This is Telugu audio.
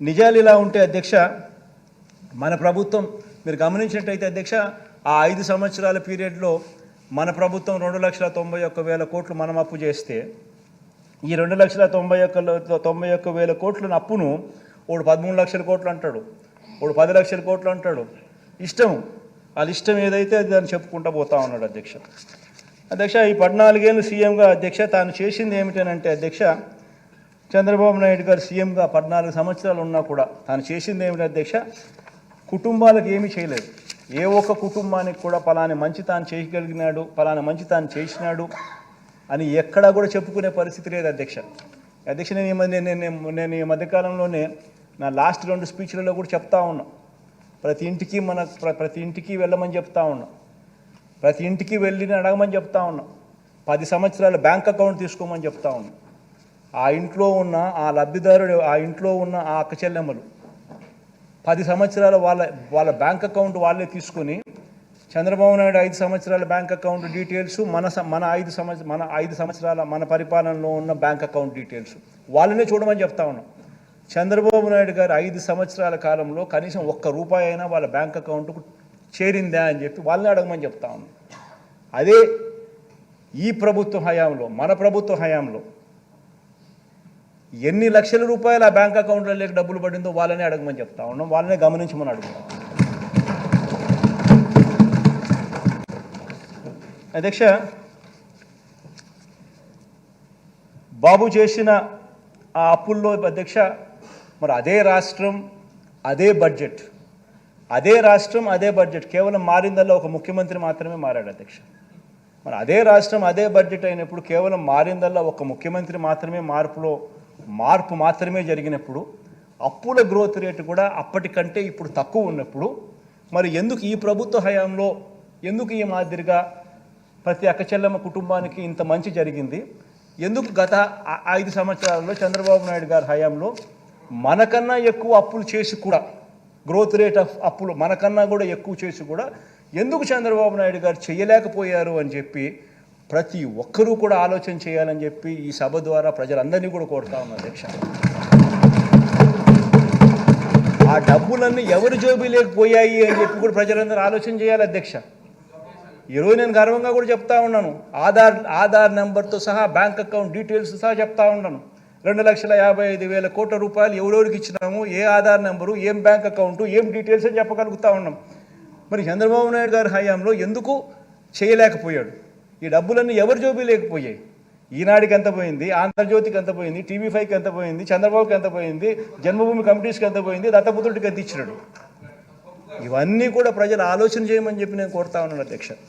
నిజాలు ఇలా ఉంటే అధ్యక్ష మన ప్రభుత్వం మీరు గమనించినట్టయితే అధ్యక్ష ఆ ఐదు సంవత్సరాల పీరియడ్లో మన ప్రభుత్వం రెండు లక్షల తొంభై ఒక్క వేల కోట్లు మనం అప్పు చేస్తే ఈ రెండు లక్షల తొంభై ఒక్క తొంభై ఒక్క వేల కోట్ల అప్పును వాడు పదమూడు లక్షల కోట్లు అంటాడు వాడు పది లక్షల కోట్లు అంటాడు. ఇష్టం వాళ్ళ ఇష్టం ఏదైతే అది దాన్ని చెప్పుకుంటూ పోతా ఉన్నాడు అధ్యక్ష. అధ్యక్ష ఈ పద్నాలుగేళ్ళు సీఎంగా అధ్యక్ష తాను చేసింది ఏమిటనంటే అధ్యక్ష చంద్రబాబు నాయుడు గారు సీఎంగా పద్నాలుగు సంవత్సరాలు ఉన్నా కూడా తాను చేసింది ఏమిటి అధ్యక్ష? కుటుంబాలకు ఏమీ చేయలేదు. ఏ ఒక్క కుటుంబానికి కూడా పలాని మంచి తాను చేయగలిగినాడు పలాని మంచి తాను చేసినాడు అని ఎక్కడా కూడా చెప్పుకునే పరిస్థితి లేదు అధ్యక్ష. అధ్యక్ష నేను ఈ మధ్య నేను నేను- ఈ మధ్యకాలంలోనే నా లాస్ట్ రెండు స్పీచ్లలో కూడా చెప్తా ఉన్నా. ప్రతి ఇంటికి మన ప్ర- ప్రతి ఇంటికి వెళ్ళమని చెప్తా ఉన్నా. ప్రతి ఇంటికి వెళ్ళి అడగమని చెప్తా ఉన్నా. పది సంవత్సరాలు బ్యాంక్ అకౌంట్ తీసుకోమని చెప్తా ఉన్నా. ఆ ఇంట్లో ఉన్న ఆ లబ్ధిదారుడు ఆ ఇంట్లో ఉన్న ఆ అక్క చెల్లెమ్మలు పది సంవత్సరాలు వాళ్ళ వాళ్ళ బ్యాంక్ అకౌంట్ వాళ్ళే తీసుకొని చంద్రబాబు నాయుడు ఐదు సంవత్సరాల బ్యాంక్ అకౌంట్ డీటెయిల్స్ మన మన ఐదు సంవత్సర మన ఐదు సంవత్సరాల మన పరిపాలనలో ఉన్న బ్యాంక్ అకౌంట్ డీటెయిల్స్. వాళ్ళనే చూడమని చెప్తా ఉన్నాం. చంద్రబాబు నాయుడు గారు ఐదు సంవత్సరాల కాలంలో కనీసం ఒక్క రూపాయి అయినా వాళ్ళ బ్యాంక్ అకౌంట్కు చేరిందా అని చెప్పి వాళ్ళని అడగమని చెప్తా ఉన్నాం. అదే ఈ ప్రభుత్వ హయాంలో మన ప్రభుత్వ హయాంలో ఎన్ని లక్షల రూపాయలు ఆ బ్యాంక్ అకౌంట్లలోకి డబ్బులు పడిందో వాళ్ళనే అడగమని చెప్తా ఉన్నాం. వాళ్ళనే గమనించమని అడుగుతాం. అధ్యక్ష బాబు చేసిన ఆ అప్పుల్లో అధ్యక్ష మరి అదే రాష్ట్రం అదే బడ్జెట్ అదే రాష్ట్రం అదే బడ్జెట్ కేవలం మారిందల్లా ఒక ముఖ్యమంత్రి మాత్రమే మారాడు అధ్యక్ష. మరి అదే రాష్ట్రం అదే బడ్జెట్ అయినప్పుడు కేవలం మారిందల్లా ఒక ముఖ్యమంత్రి మాత్రమే మార్పులో మార్పు మాత్రమే జరిగినప్పుడు అప్పుల గ్రోత్ రేటు కూడా అప్పటికంటే ఇప్పుడు తక్కువ ఉన్నప్పుడు మరి ఎందుకు ఈ ప్రభుత్వ హయాంలో ఎందుకు ఈ మాదిరిగా ప్రతి అక్కచెల్లెమ్మ కుటుంబానికి ఇంత మంచి జరిగింది? ఎందుకు గత ఐదు సంవత్సరాల్లో చంద్రబాబు నాయుడు గారి హయాంలో మనకన్నా ఎక్కువ అప్పులు చేసి కూడా గ్రోత్ రేట్ ఆఫ్ అప్పులు మనకన్నా కూడా ఎక్కువ చేసి కూడా ఎందుకు చంద్రబాబు నాయుడు గారు చేయలేకపోయారు అని చెప్పి ప్రతి ఒక్కరూ కూడా ఆలోచన చేయాలని చెప్పి ఈ సభ ద్వారా ప్రజలందరినీ కూడా కోరుతా ఉన్నా అధ్యక్ష. ఆ డబ్బులన్నీ ఎవరి జోబీలోకి పోయాయి అని చెప్పి కూడా ప్రజలందరూ ఆలోచన చేయాలి అధ్యక్ష. ఈరోజు నేను గర్వంగా కూడా చెప్తా ఉన్నాను. ఆధార్ ఆధార్ నెంబర్తో సహా బ్యాంక్ అకౌంట్ డీటెయిల్స్ సహా చెప్తా ఉన్నాను. రెండు లక్షల యాభై ఐదు వేల కోట్ల రూపాయలు ఎవరెవరికి ఇచ్చినాము ఏ ఆధార్ నెంబరు ఏం బ్యాంక్ అకౌంట్ ఏం డీటెయిల్స్ అని చెప్పగలుగుతా ఉన్నాం. మరి చంద్రబాబు నాయుడు గారి హయాంలో ఎందుకు చేయలేకపోయాడు? ఈ డబ్బులన్నీ ఎవరి జోబీ లేకపోయాయి? ఈనాడికి ఎంత పోయింది? ఆంధ్రజ్యోతికి ఎంత పోయింది? టీవీ ఫైవ్కి ఎంత పోయింది? చంద్రబాబుకి ఎంత పోయింది? జన్మభూమి కమిటీస్కి ఎంత పోయింది? దత్తపుత్రుడికి ఎంత ఇచ్చినాడు? ఇవన్నీ కూడా ప్రజలు ఆలోచన చేయమని చెప్పి నేను కోరుతా ఉన్నాను అధ్యక్ష.